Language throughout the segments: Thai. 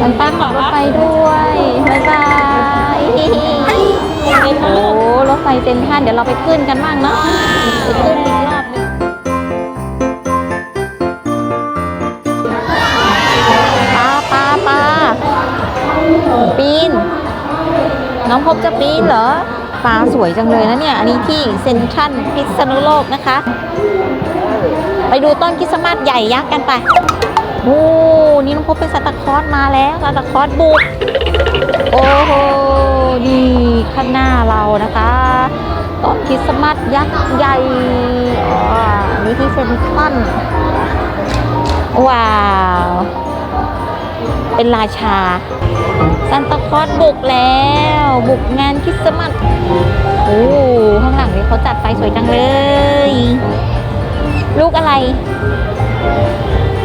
ซันต้าขับรถไฟด้วยบ๊ายบายโอ้รถไฟเต็มท่านเดี๋ยวเราไปขึ้นกันบ้างเนาะไปขึ้นอีกรอบหนึงปลาปลาปลาปีน น้องพบจะปีนเหรอปลาสวยจังเลยนะเนี่ย อันนี้ที่เซ็นทรัลพิษณุโลกนะคะ ไปดูต้นคริสต์มาสใหญ่ยักษ์กันไป โอ้นี่น้องพบเป็นซานตาคลอสมาแล้วซานตาคลอสบุก โอ้โห นี่ข้างหน้าเรานะคะต้นคริสต์มาสยักษ์ใหญ่อ๋นี่ที่เซนทรัลว้าว เป็นราชาซานตาคลอสบุกแล้ว บุกงานคริสต์มาสโอ้ข้างหลังนี้เขาจัดไฟสวยจังเลย ลูกอะไร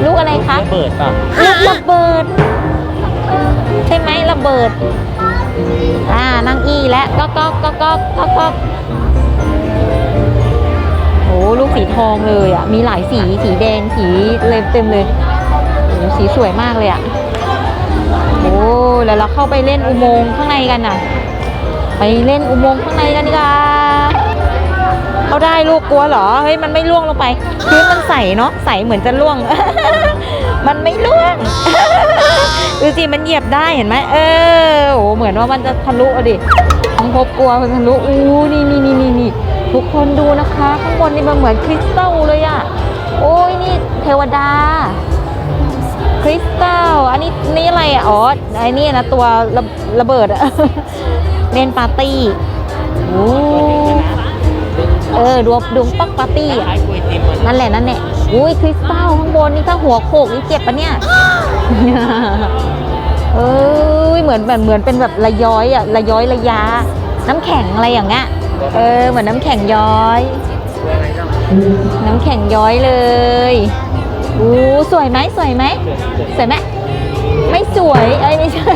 ลูกอะไรคะเปิดป่ะลูกระเบิด ใช่ไหมระเบิด อ่านั่งอีแล้วก็ก็ก็ก็ก็ก็โอ้ลูกสีทองเลยอะ มีหลายสีสีแดงสีเลยเต็มเลยโอ้สีสวยมากเลยอะโอ้แล้วเราเข้าไปเล่นอุโมงค์ข้างในกันอะ ไปเล่นอุโมงค์ข้างในกันดีกว่า เอาได้ลูกกลัวเหรอ เฮ้ยมันไม่ล่วงลงไปพื้นมันใสเนาะใสเหมือนจะล่วง มันไม่ล่วงดูสิมันเหยียบได้เห็นไหมเออโอ้เหมือนว่ามันจะทะลุอะดิน้องพบกลัวมันทะลุอู้นี่นี่นี่นี่นี่ทุกคนดูนะคะ ข้างบนนี่มันเหมือนคริสตัลเลยอะโอ้ยนี่เทวดาคริสตัลอันนี้นี่อะไรอะอ๋อไอ้นี่นะตัวระระเบิดอะเล่นปาร์ตี้โอ้ เออดวงดวงปักปาร์ตี้อะนั่นแหละนั่นแหละอุ้ยคริสตัลข้างบนนี่ถ้าหัวโขกนี่เจ็บปะเนี่ยเอ้ยเหมือนแบบเหมือนเป็นแบบระย้อยอะระย้อยระยาน้ำแข็งอะไรอย่างเงี้ยเออเหมือนน้ำแข็งย้อย น้ำแข็งย้อยเลยอู้สวยไหมสวยไหมสวยไหมไม่สวยเอ้ยไม่ใช่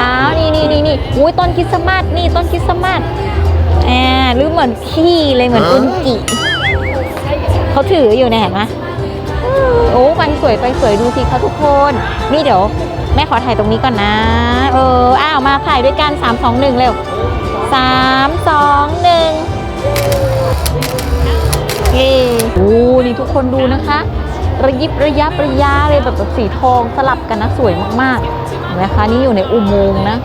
อ้าวนี่นี่นี่นี่อุ้ยต้นคริสต์มาสนี่ต้นคริสต์มาสแอบ มือนขี้เลยเหมือนอุนจิเขาถืออยู่เนี่ยเห็นไหมโอ้ไฟสวยไฟสวยดูสิคะทุกคน นี่เดี๋ยว แม่ขอถ่ายตรงนี้ก่อนนะ เออ อ้าว มาถ่ายด้วยกัน3 2 1เร็ว3 2 1เย้โอ้นี่ทุกคนดูนะคะ ระยิบระยับระยาเลยแบบแบบสีทองสลับกันนะสวยมากๆเห็นไหมคะนี่อยู่ในอุโมงค์นะ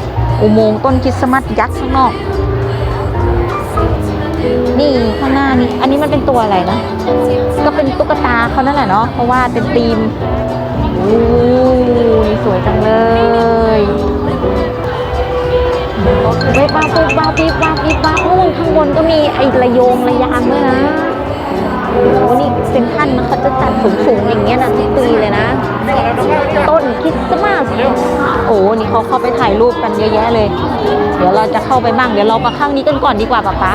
อุโมงค์ต้นคริสต์มาสยักษ์ข้างนอก นี่ข้างหน้านี่ อันนี้มันเป็นตัวอะไรนะ ก็เป็นตุ๊กตาเขานั่นแหละเนาะ เพราะว่าเป็นธีมโอ้นี่สวยจังเลยเว็บบ้าปุ๊บบ้าปิ๊บบ้าปิ๊บบ้านู่นข้างบนก็มีไอ้ระโยงระยางด้วยนะโอ้โหนี่เซนทรันนะเขาจะจัดสูงๆอย่างเงี้ยนะทุกปีเลยนะ ต้นคริสต์มา นี่เขาเข้าไปถ่ายรูปกันเยอะแยะเลย เดี๋ยวเราจะเข้าไปบ้าง เดี๋ยวเรามาข้างนี้กันก่อนดีกว่าป๊าป๊า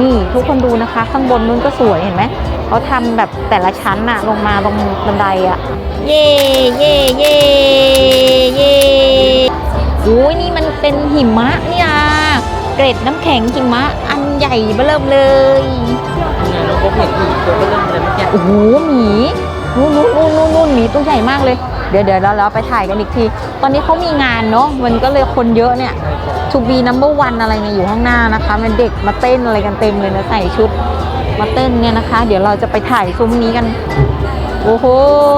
นี่ทุกคนดูนะคะ ข้างบนนู้นก็สวยเห็นไหมเขาทำแบบแต่ละชั้นอะลงมาตรงบันไดอะเย่เย่เย่เย่โอ้ยนี่มันเป็นหิมะเนี่ยเกร็ดน้ำแข็งหิมะอันใหญ่เบ้อเริ่มเลยเนี่ยน้องพบเห็นผู้หญิงตัวก็เริ่มเลยเมื่อกี้โอ้โหหมีนู่นนู่นนู่นนู่นนู่นหมีตัวใหญ่มากเลย เดี๋ยวเดี๋ยวเราเราไปถ่ายกันอีกที ตอนนี้เขามีงานเนาะมันก็เลยคนเยอะเนี่ย to be number one อะไรเนี่ยอยู่ข้างหน้านะคะมันเด็กมาเต้นอะไรกันเต็มเลยนะใส่ชุดมาเต้นเนี่ยนะคะ เดี๋ยวเราจะไปถ่ายซุ้มนี้กันโอ้โห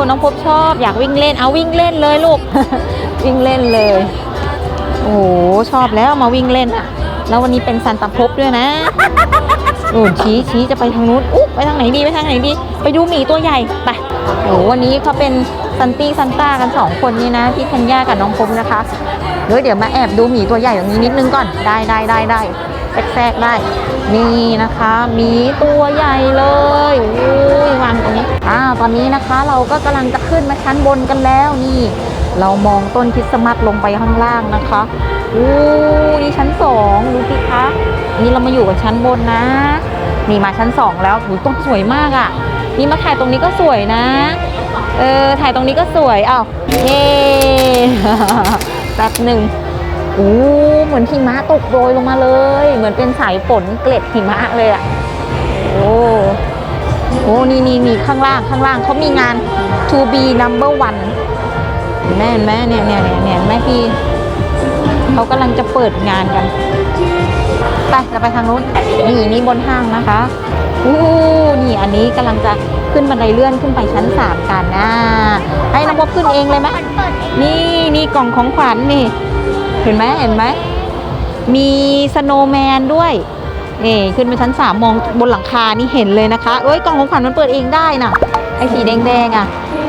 น้องพบชอบอยากวิ่งเล่นเอาวิ่งเล่นเลยลูกวิ่งเล่นเลย โอ้โหชอบแล้วมาวิ่งเล่นอะแล้ววันนี้เป็นซันตาพบด้วยนะโอ้ชี้ชี้จะไปทางนู้นอุ๊ไปทางไหนดีไปทางไหนดี ไปดูหมีตัวใหญ่ไปโอ้วันนี้เขาเป็น ซันตี้ซันต้ากันสองคนนี่นะพี่ธัญญากับน้องพบนะคะเดี๋ยวเดี๋ยวมาแอบดูหมีตัวใหญ่ตรงนี้นิดนึงก่อนได้ได้ได้ได้แทรกแทรกได้ นี่นะคะหมีตัวใหญ่เลยอุ้ยวางตรงนี้อ่าตอนนี้นะคะเราก็กำลังจะขึ้นมาชั้นบนกันแล้วนี่ เรามองต้นคริสต์มาสลงไปข้างล่างนะคะอู้นี่ชั้นสองดูสิคะนี่เรามาอยู่กันชั้นบนนะนี่มาชั้นสองแล้วหูต้นสวยมากอะ่ะ นี่มาถ่ายตรงนี้ก็สวยนะ เออ ถ่ายตรงนี้ก็สวยอ้าวเย้แป๊บหนึ่งอู้เหมือนหิมะตกโรยลงมาเลย เหมือนเป็นสายฝนเกล็ดหิมะเลยอะ่ะโอ้โอ้นี่นี่นี่ข้างล่างข้างล่างเขามีงาน to be number one เห็นไหมเห็นไหมเนี่ยเนี่ยเนี่ยเนี่ยเห็นไหมพี่เขากำลังจะเปิดงานกัน ไปเราไปทางนู้น นี่นี่บนห้างนะคะอู้นี่อันนี้กำลังจะ ขึ้นบันไดเลื่อนขึ้นไปชั้น 3 กันนะให้น้องพบขึ้นเองเลยไหมนี่นี่กล่องของขวัญนี่ เห็นไหมเห็นไหมมีสโนว์แมนด้วยนี่ขึ้นไปชั้น 3 มองบนหลังคานี่เห็นเลยนะคะเอ้ยกล่องของขวัญมันเปิดเองได้น่ะไอ้สีแดงๆอะ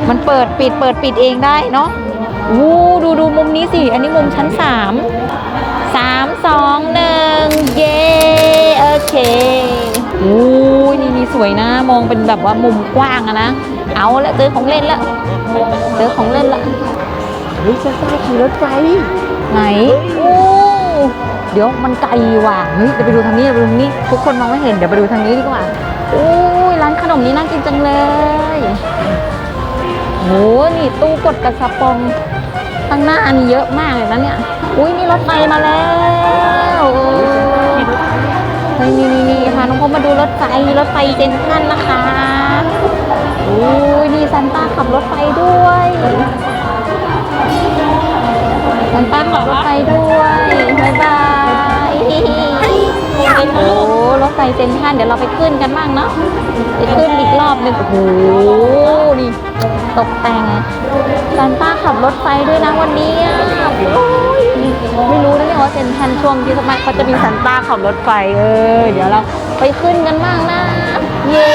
มันเปิดปิดเปิดปิดเองได้เนาะวูดูดูมุมนี้สิ อันนี้มุมชั้น 3 3 2 1 สวยนะ มองเป็นแบบว่ามุมกว้างอะนะ เอาละเจอของเล่นละเจอของเล่นละเฮ้ยซานต้าขี่รถไฟไหนโอ้เดี๋ยวมันไกลว่ะเฮ้ยเดี๋ยวไปดูทางนี้เดี๋ยวไปดูทางนี้ ทุกคนมองไม่เห็นเดี๋ยวไปดูทางนี้ดีกว่าโอ้ยร้านขนมนี้น่ากินจังเลยโหนี่ตู้กดกระสปองข้างหน้าอันนี้เยอะมากเลยนะเนี่ย อุ้ยนี่รถไฟมาแล้ว เฮ้ยนี่นี่นี่ค่ะน้องพบมาดูรถไฟรถไฟเซนทรันนะคะโอ้ยนี่ซันต้าขับรถไฟด้วยซันต้าขับรถไฟด้วยบ๊ายบายโอ้รถไฟเซนทรันเดี๋ยวเราไปขึ้นกันบ้างเนาะไปขึ้นอีกรอบหนึ่งโอ้โห ตกแต่งซานต้าขับรถไฟด้วยนะวันนี้อะไม่รู้นะเนี่ยว่าเซนทันช่วงที่สมัยเขาจะมีซันต้าขับรถไฟเออเดี๋ยวเราไปขึ้นกันบ้างนะ เย้